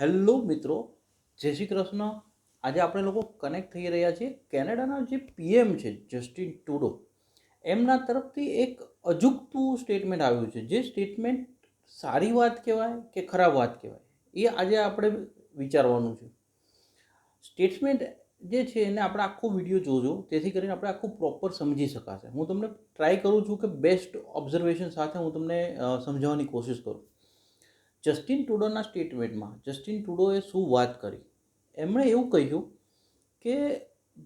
Hello મિત્રો, જય શ્રી કૃષ્ણ. આજે આપણે લોકો કનેક્ટ થઈ રહ્યા છીએ કેનેડાના જે પીએમ છે, જસ્ટિન ટુડો. એમના તરફથી એક અજુગતું સ્ટેટમેન્ટ આવ્યું છે. જે સ્ટેટમેન્ટ સારી વાત કહેવાય કે ખરાબ વાત કહેવાય? એ આજે આપણે વિચારવાનું છે. સ્ટેટમેન્ટ જે છે એને આપણે આખો વીડિયો જોજો. તેથી કરીને આપણે આખું પ્રોપર સમજી શકાશે. હું તમને ટ્રાય કરું છું કે બેસ્ટ ઓબ્ઝર્વેશન સાથે હું તમને સમજાવવાની કોશિશ કરું. જસ્ટિન ટુડોના સ્ટેટમેન્ટમાં, જસ્ટિન ટુડોએ શું વાત કરી? એમણે એવું કહ્યું કે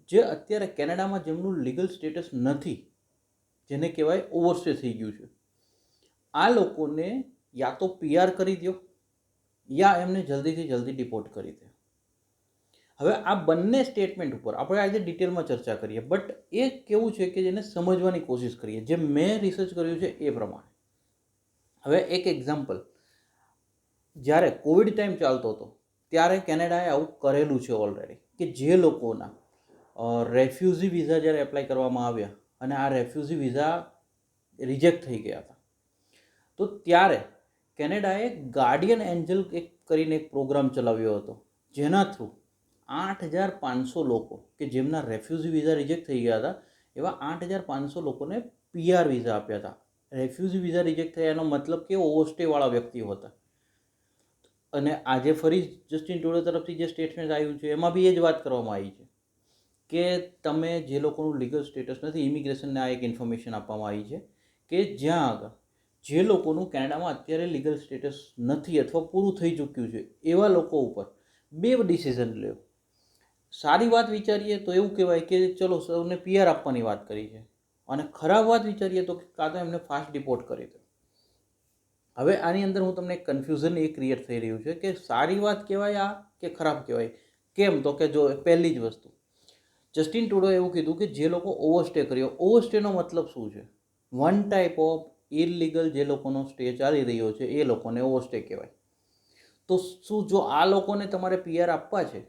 જે અત્યારે કેનેડામાં જેમનું લીગલ સ્ટેટસ નથી, જેને કહેવાય ઓવરસ્ટે થઈ ગયું છે, આ લોકોને યા તો પીઆર કરી દો યા એમને જલ્દીથી જલ્દી ડિપોર્ટ કરી દે. હવે આ બંને સ્ટેટમેન્ટ ઉપર આપણે આજે ડિટેલમાં ચર્ચા કરીએ, બટ એ કેવું છે કે જેને સમજવાની કોશિશ કરીએ, જે મેં રિસર્ચ કર્યું છે એ પ્રમાણે. હવે એક એક્ઝામ્પલ જ્યારે કોવિડ ટાઈમ ચાલતો હતો, ત્યારે કેનેડાએ આવું કરેલું છે ઓલરેડી કે જે લોકોના રેફ્યુઝી વિઝા જ્યારે એપ્લાય કરવામાં આવ્યા અને આ રેફ્યુઝી વિઝા રિજેક્ટ થઈ ગયા હતા. તો ત્યારે કેનેડાએ ગાર્ડિયન એન્જલ એક કરીને એક પ્રોગ્રામ ચલાવ્યો હતો, જેના થ્રુ આઠ હજાર પાંચસો લોકો કે જેમના રેફ્યુઝી વિઝા રિજેક્ટ થઈ ગયા હતા, એવા આઠ હજાર પાંચસો લોકોને પીઆર વિઝા આપ્યા હતા. રેફ્યુઝી વિઝા રિજેક્ટ થયા એનો મતલબ કે ઓવરસ્ટેવાળા વ્યક્તિઓ હતા. અને આજે ફરી જસ્ટિન ટુડો તરફથી જે સ્ટેટમેન્ટ આવ્યું છે, એમાં બી એ જ વાત કરવામાં આવી છે કે તમે જે લોકોનું લીગલ સ્ટેટસ નથી ઇમિગ્રેશનને આ એક ઇન્ફોર્મેશન આપવામાં આવી છે કે જ્યાં આગળ જે લોકોનું કેનેડામાં અત્યારે લીગલ સ્ટેટસ નથી અથવા પૂરું થઈ ચૂક્યું છે, એવા લોકો ઉપર બે ડિસિઝન લ્યો. સારી વાત વિચારીએ તો એવું કહેવાય કે ચલો સૌને પીઆર આપવાની વાત કરી છે અને ખરાબ વાત વિચારીએ તો કાં તો એમને ફાસ્ટ ડિપોર્ટ કરી દો. હવે આની અંદર હું તમને કન્ફ્યુઝન એ ક્રિએટ થઈ રહ્યું છે કે સારી વાત કહેવાય આ કે ખરાબ કહેવાય? કેમ? તો કે જો પહેલી જ વસ્તુ. જસ્ટિન ટુડોએ એવું કીધું કે જે લોકો ઓવરસ્ટે કર્યો ઓવરસ્ટેનો મતલબ શું છે? વન ટાઈપ ઓફ ઇલીગલ જે લોકોનો સ્ટે ચાલી રહ્યો છે, એ લોકોને ઓવરસ્ટે કહેવાય. તો શું જો આ લોકોને તમારે પીઆર આપવા છે?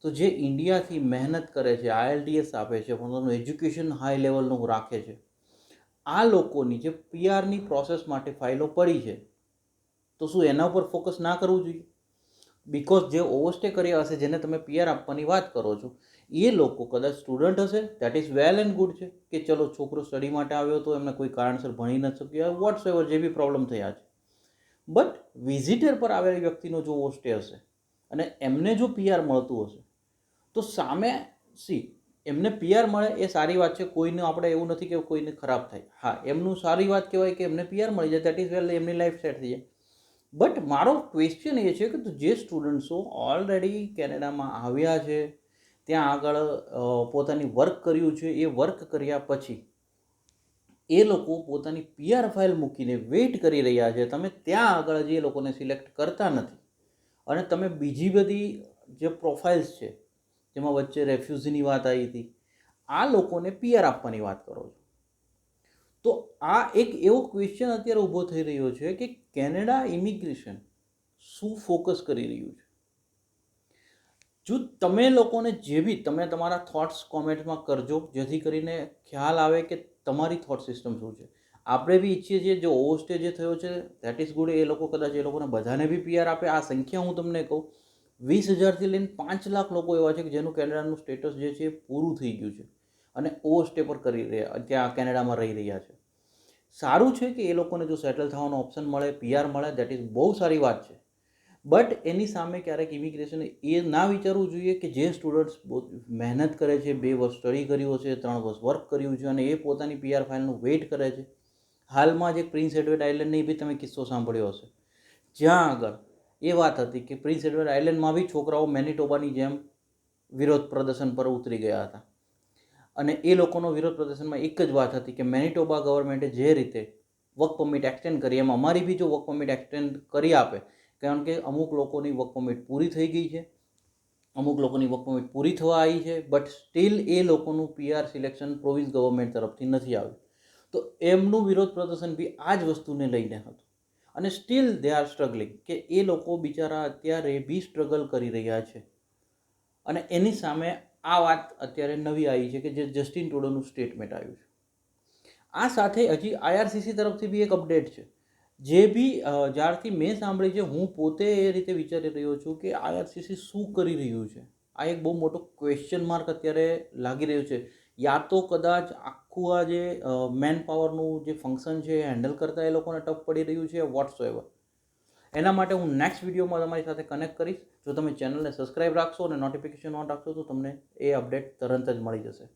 તો જે ઇન્ડિયાથી મહેનત કરે છે આઈએલટીએસ આપે છે પોતાનું એજ્યુકેશન હાઈ લેવલનું રાખે છે. આ લોકોની જે પીઆરની પ્રોસેસ માટે ફાઇલો પડી છે, તો શું એના ઉપર ફોકસ ના કરવું જોઈએ? બિકોઝ જે ઓવરસ્ટે કર્યા હશે, જેને તમે પીઆર આપવાની વાત કરો છો, એ લોકો કદાચ સ્ટુડન્ટ હશે that is well and good છે, કે ચલો છોકરો સ્ટડી માટે આવ્યો હતો એમને કોઈ કારણસર ભણી ન શક્યો વોટ્સ એવર જે બી પ્રોબ્લેમ થયા છે. બટ વિઝિટર પર આવેલી વ્યક્તિનો જો ઓવરસ્ટે હશે, અને એમને જો પીઆર મળતું હશે, તો સામે સી એમને પીઆર મળે એ સારી વાત છે. કોઈને આપણે એવું નથી કે કોઈને ખરાબ થાય. હા, એમનું સારી વાત કહેવાય કે એમને પીઆર મળી જાય. દેટ ઇઝ વેલ એમની લાઈફ સેટ થઈ જાય. બટ મારો ક્વેશ્ચન એ છે કે જે સ્ટુડન્ટ્સો ઓલરેડી કેનેડામાં આવ્યા છે, ત્યાં આગળ પોતાની વર્ક કર્યું છે, એ વર્ક કર્યા પછી, એ લોકો પોતાની પીઆર ફાઇલ મૂકીને વેઇટ કરી રહ્યા છે. તમે ત્યાં આગળ જે લોકોને સિલેક્ટ કરતા નથી. અને તમે બીજી બધી જે પ્રોફાઇલ્સ છે જેમાં વચ્ચે રેફ્યુઝીની વાત આવી હતી. આ લોકોને પીઆર આપવાની વાત કરો છો. તો આ એક એવો ક્વેશ્ચન અત્યારે ઊભો થઈ રહ્યો છે કે કેનેડા ઇમિગ્રેશન શું ફોકસ કરી રહ્યું છે? જો તમે લોકોને જે બી તમે તમારા થોટ્સ કોમેન્ટમાં કરજો, જેથી કરીને ખ્યાલ આવે કે તમારી થોટ સિસ્ટમ શું છે. આપણે બી ઈચ્છીએ છીએ જે ઓવરસ્ટે જે થયો છે દેટ ઇઝ ગુડ એ લોકો કદાચ એ લોકોને બધાને બી પીઆર આપે. આ સંખ્યા હું તમને કહું વીસ હજારથી લઈને પાંચ લાખ લોકો એવા છે કે જેનું કેનેડાનું સ્ટેટસ જે છે પૂરું થઈ ગયું છે અને ઓવરસ્ટે પર કરી રહ્યા, ત્યાં કેનેડામાં રહી રહ્યા છે. સારું છે કે એ લોકોને જો સેટલ થવાનો ઓપ્શન મળે પીઆર મળે દેટ ઇઝ બહુ સારી વાત છે. બટ એની સામે ક્યારેક ઇમિગ્રેશન એ ના વિચારવું જોઈએ કે જે સ્ટુડન્ટ્સ બહુ મહેનત કરે છે, બે વર્ષ સ્ટડી કર્યું છે ત્રણ વર્ષ વર્ક કર્યું છે અને એ પોતાની પીઆર ફાઇલનું વેઇટ કરે છે. હાલમાં જ પ્રિન્સ એડવર્ડ આઇલેન્ડની બી તમે કિસ્સો સાંભળ્યો હશે. જ્યાં આગળ એ વાત હતી કે પ્રિન્સ એડવર્ડ આઇલેન્ડમાં બી છોકરાઓ મેનિટોબાની જેમ વિરોધ પ્રદર્શન પર ઉતરી ગયા હતા. અને એ લોકોનો વિરોધ પ્રદર્શનમાં એક જ વાત હતી કે મેનિટોબા ગવર્મેન્ટે જે રીતે વર્ક પરમિટ એક્સટેન્ડ કરી, એમ અમારી બી જો વર્ક પરમિટ એક્સટેન્ડ કરી આપે, કારણ કે અમુક લોકોની વર્ક પરમિટ પૂરી થઈ ગઈ છે, અમુક લોકોની વર્ક પરમિટ પૂરી થવા આવી છે, બટ સ્ટીલ એ લોકોનું પીઆર સિલેક્શન પ્રોવિન્સ ગવર્મેન્ટ તરફથી નથી આવ્યું. તો એમનું વિરોધ પ્રદર્શન બી આ જ વસ્તુને લઈને હતું. અને સ્ટીલ દે આર સ્ટ્રગલિંગ કે એ લોકો બિચારા અત્યારે બી સ્ટ્રગલ કરી રહ્યા છે. અને એની સામે આ વાત અત્યારે નવી આવી છે કે જે જસ્ટિન ટુડોનું સ્ટેટમેન્ટ આવ્યું છે. આ સાથે હજી આઈઆરસીસી તરફથી બી એક અપડેટ છે. જે બી જ્યારથી મેં સાંભળી છે, હું પોતે એ રીતે વિચારી રહ્યો છું કે આઈઆરસીસી શું કરી રહ્યું છે? આ એક બહુ મોટો ક્વેશ્ચન માર્ક અત્યારે લાગી રહ્યો છે. યા તો કદાચ આખું આ જે મેન પાવરનું જે ફંક્શન છે એ હેન્ડલ કરતાં એ લોકોને ટફ પડી રહ્યું છે વોટ્સ એવર એના માટે હું નેક્સ્ટ વિડીયોમાં તમારી સાથે કનેક્ટ કરીશ. જો તમે ચેનલને સબસ્ક્રાઇબ રાખશો અને નોટિફિકેશન ઓન રાખશો તો તમને એ અપડેટ તરત જ મળી જશે.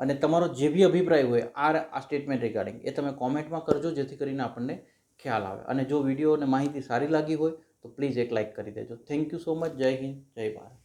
અને તમારો જે બી અભિપ્રાય હોય, આ આ સ્ટેટમેન્ટ રિગાર્ડિંગ એ તમે કોમેન્ટમાં કરજો જેથી કરીને આપણને ખ્યાલ આવે. અને જો વીડિયો અને માહિતી સારી લાગી હોય, તો પ્લીઝ એક લાઇક કરી દેજો. થેન્ક યુ સો મચ જય હિન્દ, જય ભારત.